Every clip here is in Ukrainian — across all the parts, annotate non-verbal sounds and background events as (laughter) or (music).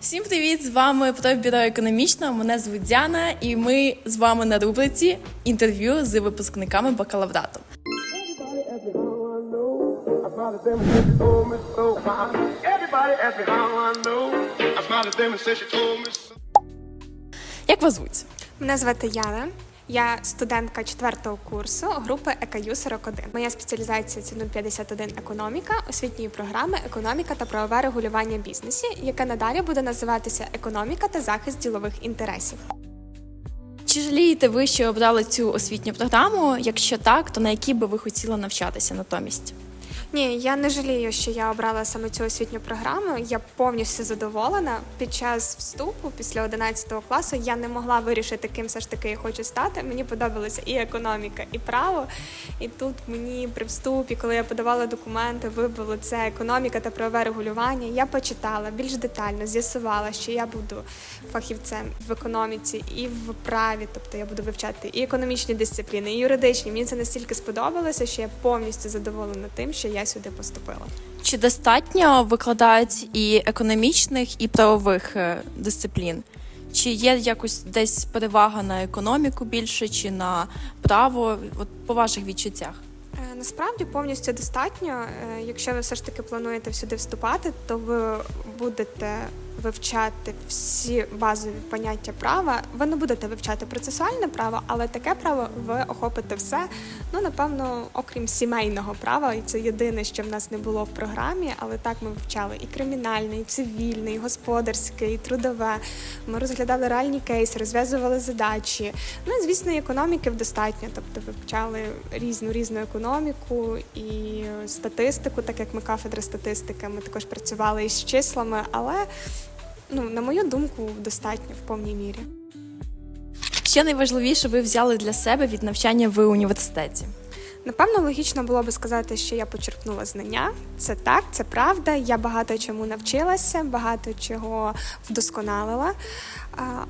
Всім привіт! З вами про бюро економічно. Мене звуть Діана, і ми з вами на рубриці інтерв'ю з випускниками бакалаврату. Як вас звуть? Мене звати Яна. Я студентка четвертого курсу групи ЕКЮ 41. Моя спеціалізація це 051 економіка, освітньої програми економіка та правове регулювання бізнесі, яке надалі буде називатися економіка та захист ділових інтересів. Чи жалієте ви, що обрали цю освітню програму? Якщо так, то на якій би ви хотіли навчатися натомість? Ні, я не жалію, що я обрала саме цю освітню програму. Я повністю задоволена. Під час вступу, після 11 класу, я не могла вирішити, ким все ж таки я хочу стати. Мені подобалася і економіка, і право. І тут мені при вступі, коли я подавала документи, вибило це економіка та правове регулювання. Я почитала більш детально, з'ясувала, що я буду фахівцем в економіці і в праві, тобто я буду вивчати і економічні дисципліни, і юридичні. Мені це настільки сподобалося, що я повністю задоволена тим, що я сюди поступила. Чи достатньо викладають і економічних, і правових е, дисциплін? Чи є якось десь перевага на економіку більше, чи на право? От по ваших відчуттях? Е, Насправді повністю достатньо. Е, Якщо ви все ж таки плануєте сюди вступати, то ви будете вивчати всі базові поняття права. Ви не будете вивчати процесуальне право, але таке право ви охопите все. Ну напевно, окрім сімейного права, і це єдине, що в нас не було в програмі. Але так ми вивчали і кримінальне, і цивільне, і господарське, і трудове. Ми розглядали реальні кейси, розв'язували задачі. Ну і звісно, економіки достатньо. Тобто вивчали різну різну економіку і статистику, так як ми кафедра статистики, ми також працювали із числами, але ну, на мою думку, достатньо в повній мірі. Що найважливіше ви взяли для себе від навчання в університеті? Напевно, логічно було би сказати, що я почерпнула знання. Це так, це правда. Я багато чому навчилася, багато чого вдосконалила.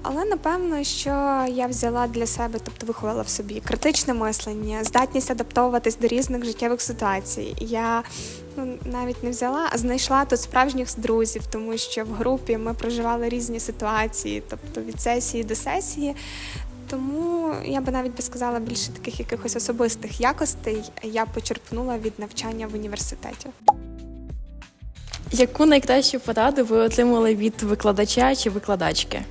Але напевно, що я взяла для себе, тобто виховала в собі критичне мислення, здатність адаптовуватись до різних життєвих ситуацій. Я ну, навіть не взяла, а знайшла тут справжніх друзів, тому що в групі ми проживали різні ситуації, тобто від сесії до сесії. Тому я би навіть би сказала більше таких якихось особистих якостей я почерпнула від навчання в університеті. Яку найкращу пораду ви отримали від викладача чи викладачки? Е,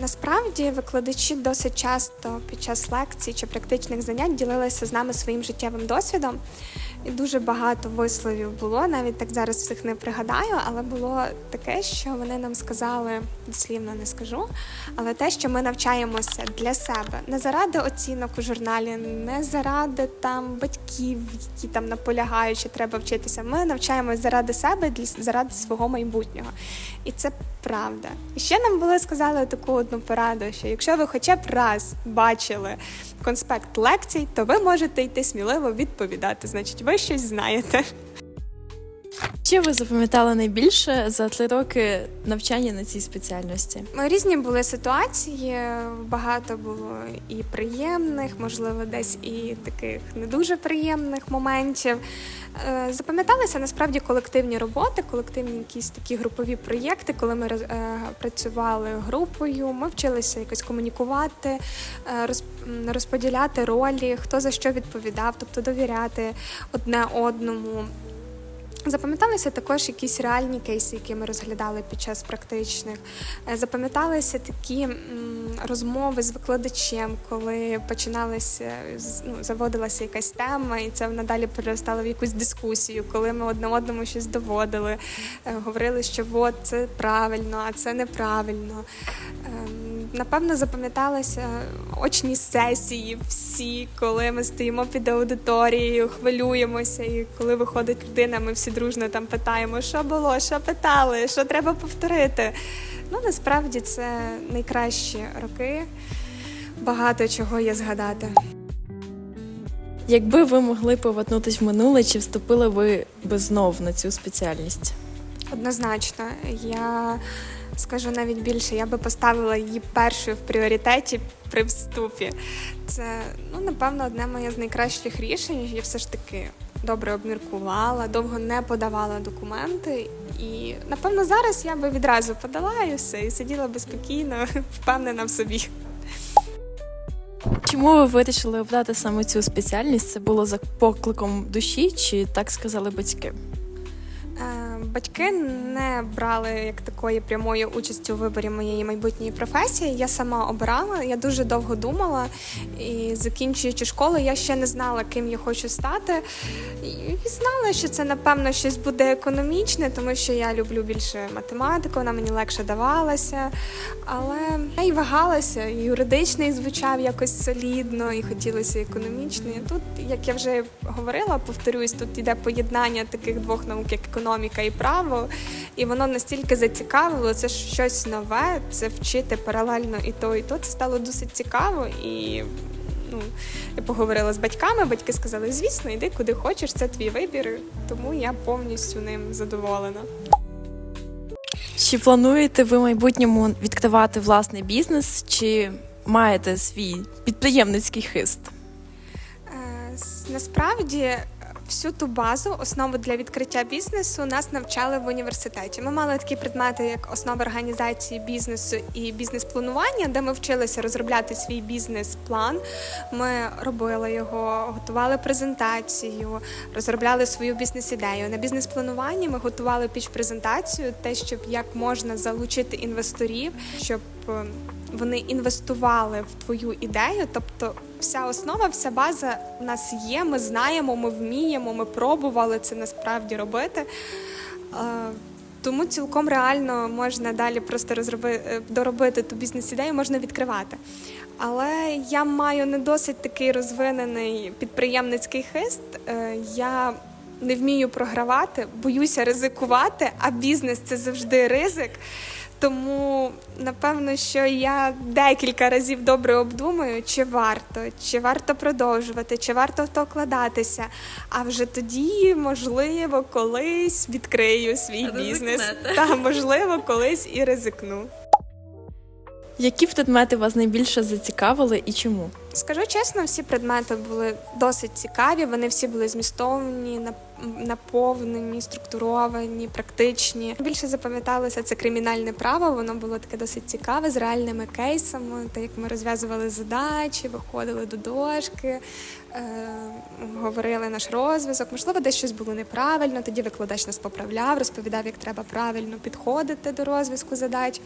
Насправді викладачі досить часто під час лекцій чи практичних занять ділилися з нами своїм життєвим досвідом. І дуже багато висловів було, навіть так зараз всіх не пригадаю, але було таке, що вони нам сказали, дослівно не скажу, але те, що ми навчаємося для себе, не заради оцінок у журналі, не заради там батьків, які там наполягають, що треба вчитися. Ми навчаємося заради себе, заради свого майбутнього. І це правда. І ще нам були сказали таку одну пораду, що якщо ви хоча б раз бачили конспект лекцій, то ви можете йти сміливо відповідати. Значить, ви щось знаєте. Що ви запам'ятали найбільше за три роки навчання на цій спеціальності? Різні були ситуації, багато було і приємних, можливо, десь і таких не дуже приємних моментів. Е, Запам'яталися насправді колективні роботи, колективні якісь такі групові проєкти, коли ми е, працювали групою. Ми вчилися якось комунікувати, е, розподіляти ролі, хто за що відповідав, тобто довіряти одне одному. Запам'яталися також якісь реальні кейси, які ми розглядали під час практичних. Е, Запам'яталися такі розмови з викладачем, коли починалися з- ну, заводилася якась тема, і це надалі переростало в якусь дискусію, коли ми одне одному щось доводили, е, говорили, що от це правильно, а це неправильно. Напевно, запам'яталися очні сесії всі, коли ми стоїмо під аудиторією, хвилюємося, і коли виходить людина, ми всі дружно там питаємо, що було, що питали, що треба повторити. Ну, насправді це найкращі роки. Багато чого є згадати. Якби ви могли повернутися в минуле, чи вступили ви би знов на цю спеціальність? Однозначно, я скажу навіть більше, я би поставила її першою в пріоритеті при вступі. Це, ну, напевно, одне моє з найкращих рішень. Я все ж таки добре обміркувала, довго не подавала документи. І напевно зараз я би відразу подала і все, і сиділа би спокійно, (laughs) впевнена в собі. Чому ви вирішили обрати саме цю спеціальність? Це було за покликом душі, чи так сказали батьки? Батьки не брали як такої прямої участі у виборі моєї майбутньої професії. Я сама обирала. Я дуже довго думала. І закінчуючи школу, я ще не знала, ким я хочу стати. І знала, що це напевно щось буде економічне, тому що я люблю більше математику, вона мені легше давалася. Але я й вагалася, і юридичний звучав якось солідно, і хотілося економічний. Тут, як я вже говорила, повторюсь, тут йде поєднання таких двох наук, як економіка і право, і воно настільки зацікавило, це щось нове, це вчити паралельно і то, і то. Це стало досить цікаво і. Ну, я поговорила з батьками, батьки сказали, звісно, йди куди хочеш, це твій вибір, тому я повністю ним задоволена. Чи плануєте ви в майбутньому відкривати власний бізнес, чи маєте свій підприємницький хист? Е, Насправді всю ту базу, основу для відкриття бізнесу нас навчали в університеті. Ми мали такі предмети, як основи організації бізнесу і бізнес-планування, де ми вчилися розробляти свій бізнес-план. Ми робили його, готували презентацію, розробляли свою бізнес-ідею. На бізнес-плануванні ми готували піч-презентацію, те, щоб як можна залучити інвесторів, щоб е, вони інвестували в твою ідею. Тобто, вся основа, вся база в нас є. Ми знаємо, ми вміємо, ми пробували це насправді робити. Е, Тому цілком реально можна далі просто розроби, доробити ту бізнес-ідею, можна відкривати. Але я маю не досить такий розвинений підприємницький хист. Е, Я не вмію програвати, боюся ризикувати, а бізнес це завжди ризик. Тому напевно, що я декілька разів добре обдумаю, чи варто, чи варто продовжувати, чи варто в то вкладатися. А вже тоді, можливо, колись відкрию свій бізнес. Та можливо, колись і ризикну. Які предмети вас найбільше зацікавили і чому? Скажу чесно, всі предмети були досить цікаві. Вони всі були змістовні, наповнені, структуровані, практичні. Більше запам'яталося це кримінальне право. Воно було таке досить цікаве з реальними кейсами, так як ми розв'язували задачі, виходили до дошки, е, говорили наш розв'язок. Можливо, десь щось було неправильно. Тоді викладач нас поправляв, розповідав, як треба правильно підходити до розв'язку задач.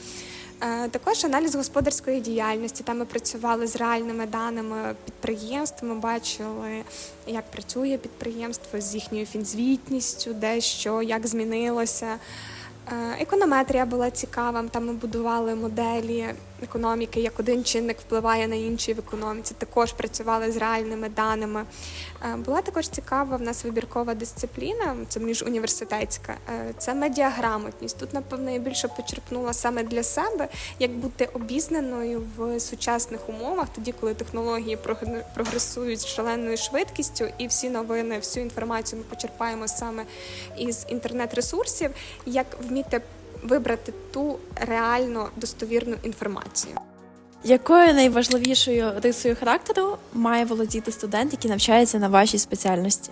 Е, Також аналіз господарської діяльності. Там ми працювали з реальними даними підприємств. Ми бачили, як працює підприємство з їхньою фінзвітністю, де що, як змінилося. Е, Економетрія була цікава. Там ми будували моделі економіки, як один чинник впливає на інший в економіці. Також працювали з реальними даними. Е, Була також цікава в нас вибіркова дисципліна, це міжуніверситетська. Е, Це медіаграмотність. Тут, напевно, я більше почерпнула саме для себе, як бути обізнаною в сучасних умовах, тоді, коли технології прогресують з шаленою швидкістю, і всі новини, всю інформацію ми почерпаємо саме із інтернет-ресурсів, як вміти вибрати ту реально достовірну інформацію. Якою найважливішою рисою характеру має володіти студент, який навчається на вашій спеціальності?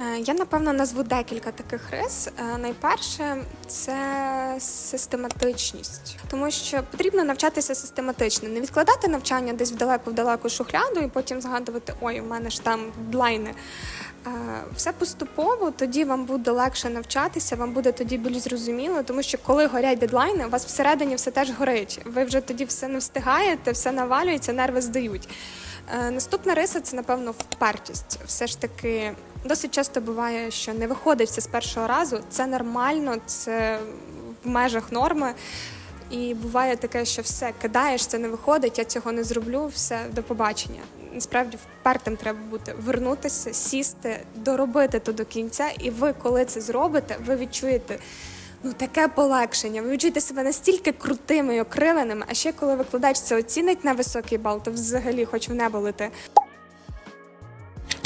Е, Я напевно назву декілька таких рис. Е, Найперше це систематичність, тому що потрібно навчатися систематично, не відкладати навчання десь в далеку в далеку шухляду і потім згадувати, ой, у мене ж там дедлайни. Е, Все поступово, тоді вам буде легше навчатися, вам буде тоді більш зрозуміло, тому що коли горять дедлайни, у вас всередині все теж горить. Ви вже тоді все не встигаєте, все навалюється, нерви здають. Наступна риса це, напевно, впертість. Все ж таки, досить часто буває, що не виходить все з першого разу. Це нормально, це в межах норми. І буває таке, що все кидаєш, це не виходить, я цього не зроблю, все до побачення. Насправді впертим треба бути, вернутися, сісти, доробити то до кінця, і ви, коли це зробите, ви відчуєте ну таке полегшення. Ви відчуєте себе настільки крутими і окриленими. А ще коли викладач це оцінить на високий бал, то взагалі хоч в небо лети.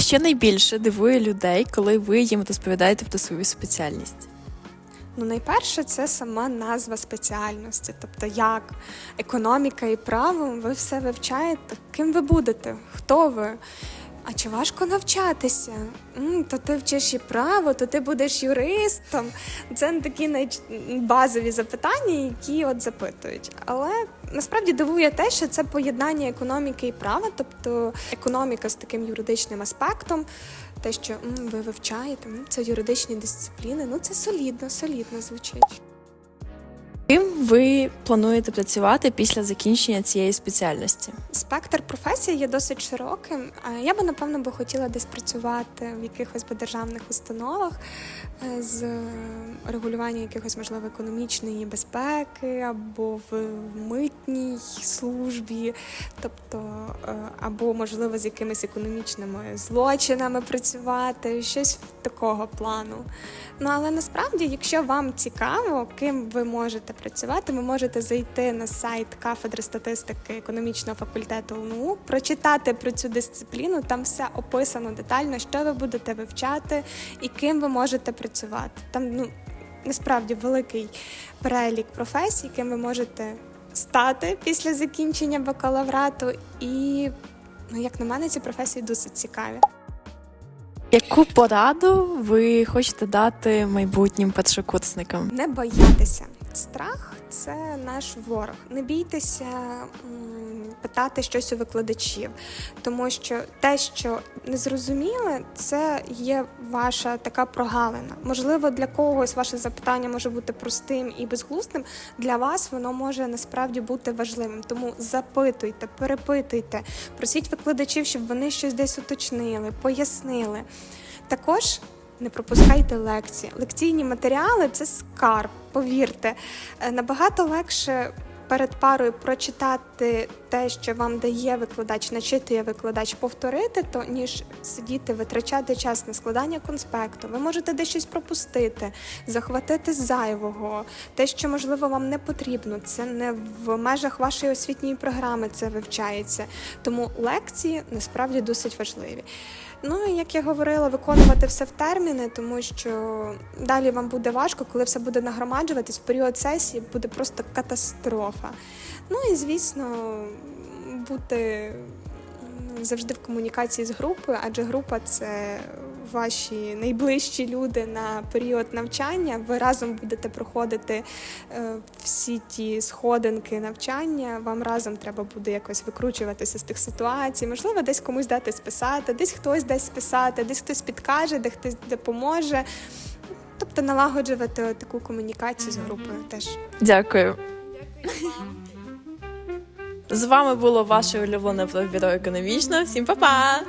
Що найбільше дивує людей, коли ви їм розповідаєте про свою спеціальність? Ну, найперше, це сама назва спеціальності, тобто як економіка і право, ви все вивчаєте, ким ви будете, хто ви. А чи важко навчатися? То ти вчиш і право, то ти будеш юристом. Це такі найч... базові запитання, які от запитують. Але насправді дивує те, що це поєднання економіки і права, тобто економіка з таким юридичним аспектом. Те, що ви вивчаєте, це юридичні дисципліни. Ну це солідно, солідно звучить. Ким ви плануєте працювати після закінчення цієї спеціальності? Спектр професій є досить широким. Я би напевно би хотіла десь працювати в якихось державних установах е, з регулювання якихось можливо економічної безпеки або в митній службі, тобто е, або можливо з якимись економічними злочинами працювати, щось такого плану. Ну але насправді, якщо вам цікаво, ким ви можете працювати, ви можете зайти на сайт кафедри статистики економічного факультету НУ, прочитати про цю дисципліну. Там все описано детально, що ви будете вивчати і ким ви можете працювати. Там ну насправді великий перелік професій, ким ви можете стати після закінчення бакалаврату. І ну, як на мене, ці професії досить цікаві. Яку пораду ви хочете дати майбутнім першокурсникам? Не боятися. Страх це наш ворог. Не бійтеся питати щось у викладачів, тому що те, що не зрозуміли, це є ваша така прогалина. Можливо, для когось ваше запитання може бути простим і безглуздим. Для вас воно може насправді бути важливим. Тому запитуйте, перепитуйте, просіть викладачів, щоб вони щось десь уточнили, пояснили. Також не пропускайте лекції. Лекційні матеріали це скарб, повірте. Е, Набагато легше перед парою прочитати те, що вам дає викладач, начитує викладач, повторити то, ніж сидіти, витрачати час на складання конспекту. Ви можете десь щось пропустити, захватити зайвого, те, що можливо вам не потрібно. Це не в межах вашої освітньої програми це вивчається. Тому лекції насправді досить важливі. Ну і як я говорила, виконувати все в терміни, тому що далі вам буде важко, коли все буде нагромаджуватись в період сесії, буде просто катастрофа. Ну і звісно, бути завжди в комунікації з групою, адже група це ваші найближчі люди на період навчання. Ви разом будете проходити е, всі ті сходинки навчання. Вам разом треба буде якось викручуватися з тих ситуацій. Можливо, десь комусь дати списати, десь хтось дасть списати, десь хтось підкаже, де хтось допоможе. Тобто налагоджувати таку комунікацію з групою теж. Дякую. З вами було ваше улюблене про бюро економічно. Всім па-па!